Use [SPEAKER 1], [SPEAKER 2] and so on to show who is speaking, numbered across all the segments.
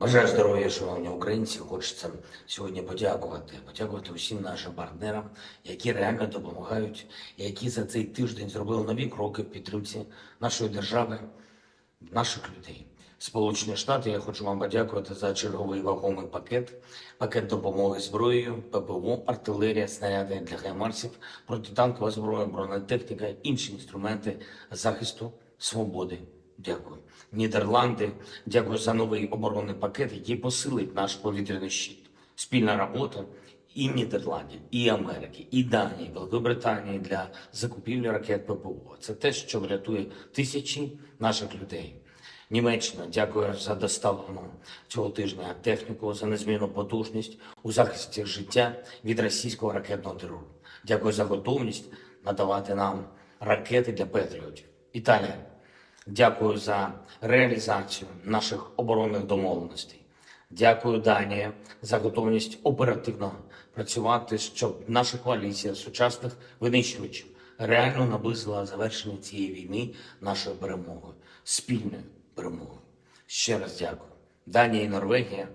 [SPEAKER 1] Бажаю здоров'я, шановні українці. Хочеться сьогодні подякувати. Подякувати усім нашим партнерам, які реально допомагають, які за цей тиждень зробили нові кроки в підтримці нашої держави, наших людей. Сполучені Штати, я хочу вам подякувати за черговий вагомий пакет, пакет допомоги зброєю, ППО, артилерія, снаряди для хаймарсів, протитанкова зброя, бронетехніка, інші інструменти захисту свободи. Дякую. Нідерланди, дякую за новий оборонний пакет, який посилить наш повітряний щит. Спільна робота і Нідерландів, і Америки, і Данії, Великої Британії для закупівлі ракет ППО. Це те, що врятує тисячі наших людей. Німеччина, дякую за доставлену цього тижня техніку, за незмінну потужність у захисті життя від російського ракетного терору. Дякую за готовність надавати нам ракети для Петріотів. Італія, дякую за реалізацію наших оборонних домовленостей. Дякую, Данія, за готовність оперативно працювати, щоб наша коаліція сучасних винищувачів реально наблизила завершення цієї війни нашою перемогою, спільною перемогою. Ще раз дякую. Данія і Норвегія.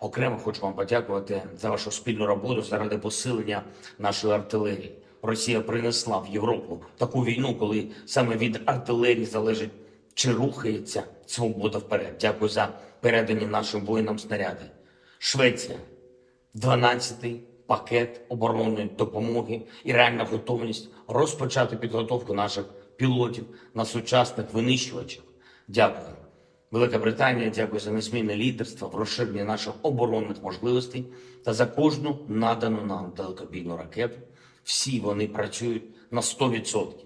[SPEAKER 1] Окремо хочу вам подякувати за вашу спільну роботу заради посилення нашої артилерії. Росія принесла в Європу таку війну, коли саме від артилерії залежить чи рухається свобода вперед. Дякую за передані нашим воїнам снаряди. Швеція, 12-й пакет оборонної допомоги і реальна готовність розпочати підготовку наших пілотів на сучасних винищувачах. Дякую. Велика Британія, дякую за незмінне лідерство в розширенні наших оборонних можливостей та за кожну надану нам далекобійну ракету. Всі вони працюють на 100%.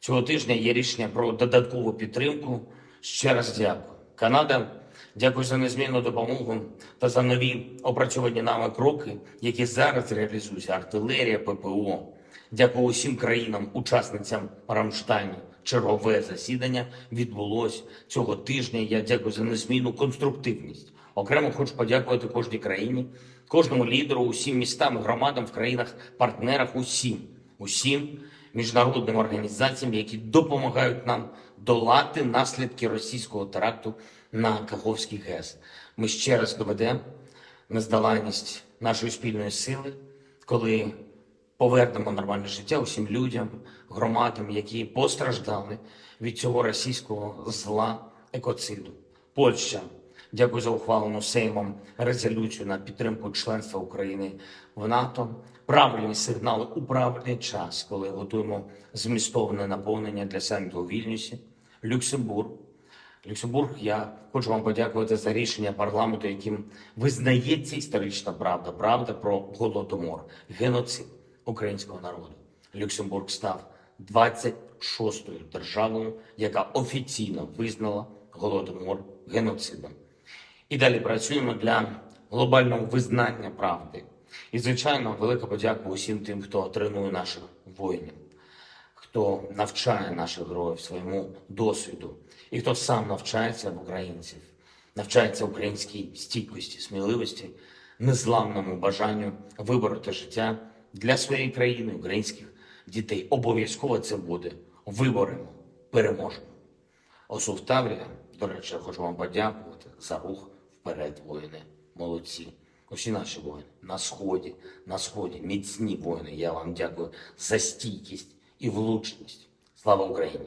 [SPEAKER 1] Цього тижня є рішення про додаткову підтримку. Ще раз дякую. Канада, дякую за незмінну допомогу та за нові опрацьовані нами кроки, які зараз реалізуються. Артилерія, ППО. Дякую усім країнам-учасницям Рамштайну. Чергове засідання відбулось цього тижня. Я дякую за незмінну конструктивність. Окремо хочу подякувати кожній країні, кожному лідеру, усім містам, громадам в країнах-партнерах, усім, усім міжнародним організаціям, які допомагають нам долати наслідки російського теракту на Каховський ГЕС. Ми ще раз доведемо нездоланність нашої спільної сили, коли повернемо нормальне життя усім людям, громадам, які постраждали від цього російського зла екоциду. Польща, дякую за ухвалену Сеймом резолюцію на підтримку членства України в НАТО. Правильні сигнали у правильний час, коли готуємо змістовне наповнення для саміту у Вільнюсі. Люксембург. Люксембург, я хочу вам подякувати за рішення парламенту, яким визнається історична правда, правда про голодомор, геноцид українського народу. Люксембург став 26-ю державою, яка офіційно визнала голодомор геноцидом. І далі працюємо для глобального визнання правди. І, звичайно, велика подяка усім тим, хто тренує наших воїнів, хто навчає наших героїв своєму досвіду, і хто сам навчається в українців, навчається українській стійкості, сміливості, незламному бажанню вибороти життя для своєї країни, українських дітей. Обов'язково це буде. Виборемо, переможемо. Осув Таврія, до речі, хочу вам подякувати за рух вперед, воїни. Молодці. Усі наші воїни на сході, на сході, міцні воїни. Я вам дякую за стійкість і влучність. Слава Україні!